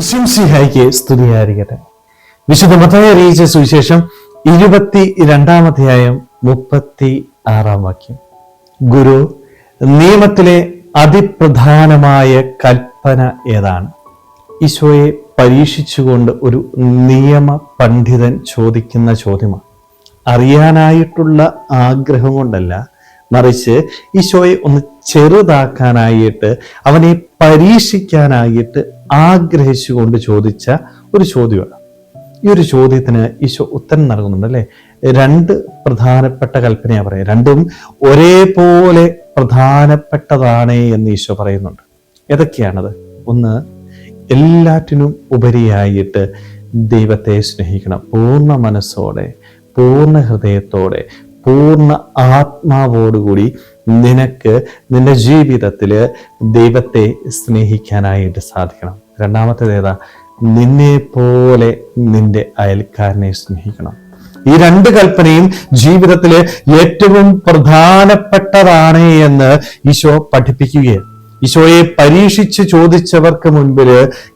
സിംസിഹായിക്ക് സ്തുതിയായിരിക്കട്ടെ. വിശുദ്ധ മത്തായി അറിയിച്ച സുവിശേഷം ഇരുപത്തി രണ്ടാമധ്യായം മുപ്പത്തി ആറാം വാക്യം. ഗുരു നിയമത്തിലെ അതിപ്രധാനമായ കൽപ്പന ഏതാണ്? ഈശോയെ പരീക്ഷിച്ചുകൊണ്ട് ഒരു നിയമ പണ്ഡിതൻ ചോദിക്കുന്ന ചോദ്യമാണ്. അറിയാനായിട്ടുള്ള ആഗ്രഹം കൊണ്ടല്ല മറിച്ച് ഈശോയെ ഒന്ന് ചെറുതാക്കാനായിട്ട് അവനെ പരീക്ഷിക്കാനായിട്ട് ആഗ്രഹിച്ചുകൊണ്ട് ചോദിച്ച ഒരു ചോദ്യമാണ്. ഈ ഒരു ചോദ്യത്തിന് ഈശോ ഉത്തരം നൽകുന്നുണ്ട് അല്ലെ? രണ്ട് പ്രധാനപ്പെട്ട കൽപ്പനയാണ് പറയുക. രണ്ടും ഒരേപോലെ പ്രധാനപ്പെട്ടതാണ് എന്ന് ഈശോ പറയുന്നുണ്ട്. ഏതൊക്കെയാണത്? ഒന്ന് എല്ലാറ്റിനും ഉപരിയായിട്ട് ദൈവത്തെ സ്നേഹിക്കണം. പൂർണ മനസ്സോടെ പൂർണ ഹൃദയത്തോടെ പൂർണ ആത്മാവോടുകൂടി നിനക്ക് നിന്റെ ജീവിതത്തിൽ ദൈവത്തെ സ്നേഹിക്കാനായിട്ട് സാധിക്കണം. രണ്ടാമത്തേത് ഏതാ? നിന്നെ പോലെ നിന്റെ അയൽക്കാരനെ സ്നേഹിക്കണം. ഈ രണ്ട് കൽപ്പനയും ജീവിതത്തിലെ ഏറ്റവും പ്രധാനപ്പെട്ടതാണ് എന്ന് ഈശോ പഠിപ്പിക്കുകയാണ്. ഈശോയെ പരീക്ഷിച്ച് ചോദിച്ചവർക്ക് മുൻപിൽ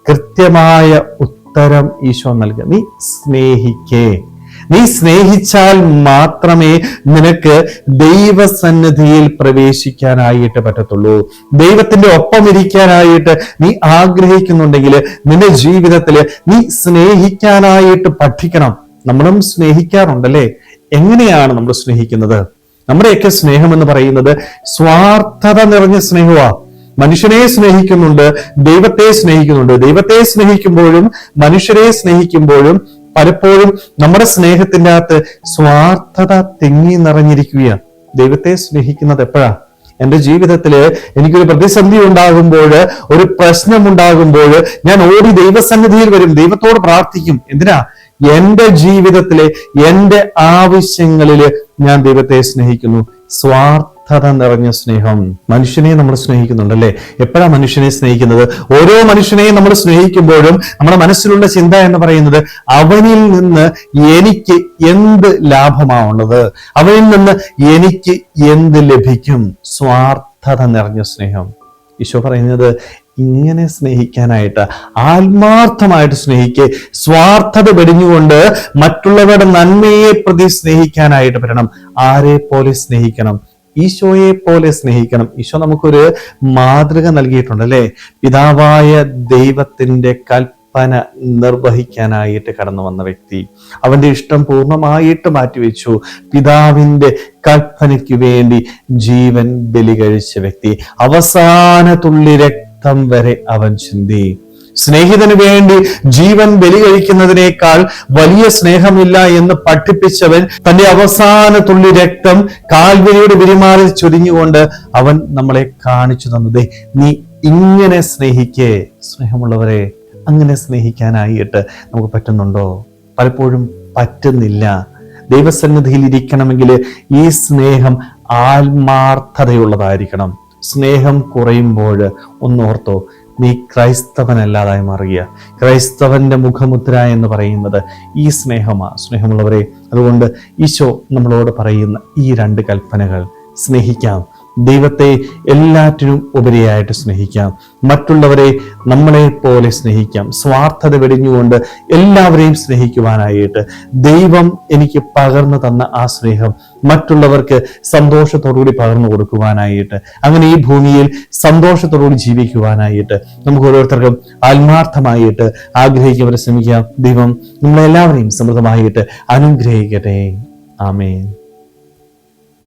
കൃത്യമായ ഉത്തരം ഈശോ നൽകുക നീ സ്നേഹിക്കേ. നീ സ്നേഹിച്ചാൽ മാത്രമേ നിനക്ക് ദൈവസന്നിധിയിൽ പ്രവേശിക്കാനായിട്ട് പറ്റത്തുള്ളൂ. ദൈവത്തിന്റെ ഒപ്പം ഇരിക്കാനായിട്ട് നീ ആഗ്രഹിക്കുന്നുണ്ടെങ്കിൽ നിന്റെ ജീവിതത്തിൽ നീ സ്നേഹിക്കാനായിട്ട് പഠിക്കണം. നമ്മളും സ്നേഹിക്കാറുണ്ടല്ലേ? എങ്ങനെയാണ് നമ്മൾ സ്നേഹിക്കുന്നത്? നമ്മുടെയൊക്കെ സ്നേഹം എന്ന് പറയുന്നത് സ്വാർത്ഥത നിറഞ്ഞ സ്നേഹമാണ് മനുഷ്യനെ സ്നേഹിക്കുന്നുണ്ട് ദൈവത്തെ സ്നേഹിക്കുന്നുണ്ട്. ദൈവത്തെ സ്നേഹിക്കുമ്പോഴും മനുഷ്യരെ സ്നേഹിക്കുമ്പോഴും പലപ്പോഴും നമ്മുടെ സ്നേഹത്തിന്റെ അകത്ത് സ്വാർത്ഥത തിങ്ങി നിറഞ്ഞിരിക്കുകയാണ്. ദൈവത്തെ സ്നേഹിക്കുന്നത് എപ്പോഴാ? എന്റെ ജീവിതത്തിൽ എനിക്കൊരു പ്രതിസന്ധി ഉണ്ടാകുമ്പോൾ ഒരു പ്രശ്നം ഉണ്ടാകുമ്പോൾ ഞാൻ ഓടി ദൈവസന്നിധിയിൽ വരും ദൈവത്തോട് പ്രാർത്ഥിക്കും. എന്തിനാ? എന്റെ ജീവിതത്തിലെ എന്റെ ആവശ്യങ്ങളിൽ ഞാൻ ദൈവത്തെ സ്നേഹിക്കുന്നു. സ്വാർത്ഥത നിറഞ്ഞ സ്നേഹം. മനുഷ്യനെ നമ്മൾ സ്നേഹിക്കുന്നുണ്ട് അല്ലേ എപ്പോഴാണ് മനുഷ്യനെ സ്നേഹിക്കുന്നത്? ഓരോ മനുഷ്യനെയും നമ്മൾ സ്നേഹിക്കുമ്പോഴും നമ്മുടെ മനസ്സിലുള്ള ചിന്ത എന്ന് പറയുന്നത് അവനിൽ നിന്ന് എനിക്ക് എന്ത് ലാഭമാവുന്നത് അവനിൽ നിന്ന് എനിക്ക് എന്ത് ലഭിക്കും? സ്വാർത്ഥത നിറഞ്ഞ സ്നേഹം. ഈശോ പറയുന്നത് ഇങ്ങനെ സ്നേഹിക്കാനായിട്ട് ആത്മാർത്ഥമായിട്ട് സ്നേഹിക്കെ സ്വാർത്ഥത വെടിഞ്ഞുകൊണ്ട് മറ്റുള്ളവരുടെ നന്മയെ പ്രതി സ്നേഹിക്കാനായിട്ട് വരണം. ആരെ പോലെ സ്നേഹിക്കണം? ഈശോയെ പോലെ സ്നേഹിക്കണം. ഈശോ നമുക്കൊരു മാതൃക നൽകിയിട്ടുണ്ട് അല്ലെ? പിതാവായ ദൈവത്തിന്റെ കൽപ്പന നിർവഹിക്കാനായിട്ട് കടന്നു വന്ന വ്യക്തി. അവന്റെ ഇഷ്ടം പൂർണമായിട്ട് മാറ്റിവെച്ചു. പിതാവിന്റെ കൽപ്പനയ്ക്ക് വേണ്ടി ജീവൻ ബലി കഴിച്ച വ്യക്തി. അവസാന തുള്ളി രക്തം വരെ അവൻ ചിന്തി. സ്നേഹിതന് വേണ്ടി ജീവൻ ബലി കഴിക്കുന്നതിനേക്കാൾ വലിയ സ്നേഹമില്ല എന്ന് പഠിപ്പിച്ചവൻ തന്റെ അവസാന തുള്ളി രക്തം കാൽവരിയുടെ വിരിമാറിൽ ചൊരിഞ്ഞുകൊണ്ട് അവൻ നമ്മളെ കാണിച്ചു തന്നതേ നീ ഇങ്ങനെ സ്നേഹിക്കേ. സ്നേഹമുള്ളവരെ അങ്ങനെ സ്നേഹിക്കാനായിട്ട് നമുക്ക് പറ്റുന്നുണ്ടോ? പലപ്പോഴും പറ്റുന്നില്ല. ദൈവസന്നിധിയിൽ ഇരിക്കണമെങ്കിൽ ഈ സ്നേഹം ആത്മാർത്ഥതയുള്ളതായിരിക്കണം. സ്നേഹം കുറയുമ്പോൾ ഒന്നോർത്തോ നീ ക്രൈസ്തവനല്ലാതായി മാറുക ക്രൈസ്തവന്റെ മുഖമുദ്ര എന്ന് പറയുന്നത് ഈ സ്നേഹമാ. സ്നേഹമുള്ളവരെ അതുകൊണ്ട് ഈശോ നമ്മളോട് പറയുന്ന ഈ രണ്ട് കൽപ്പനകൾ സ്നേഹിക്കാം. ദൈവത്തെ എല്ലാറ്റിനും ഉപരിയായിട്ട് സ്നേഹിക്കാം. മറ്റുള്ളവരെ നമ്മളെ പോലെ സ്നേഹിക്കാം. സ്വാർത്ഥത വെടിഞ്ഞുകൊണ്ട് എല്ലാവരെയും സ്നേഹിക്കുവാനായിട്ട് ദൈവം എനിക്ക് പകർന്നു തന്ന ആ സ്നേഹം മറ്റുള്ളവർക്ക് സന്തോഷത്തോടുകൂടി പകർന്നു കൊടുക്കുവാനായിട്ട് അങ്ങനെ ഈ ഭൂമിയിൽ സന്തോഷത്തോടുകൂടി ജീവിക്കുവാനായിട്ട് നമുക്ക് ഓരോരുത്തർക്കും ആത്മാർത്ഥമായിട്ട് ആഗ്രഹിക്കുന്നവരെ ശ്രമിക്കാം. ദൈവം നമ്മളെല്ലാവരെയും സമൃദ്ധമായിട്ട് അനുഗ്രഹിക്കട്ടെ. ആമേൻ.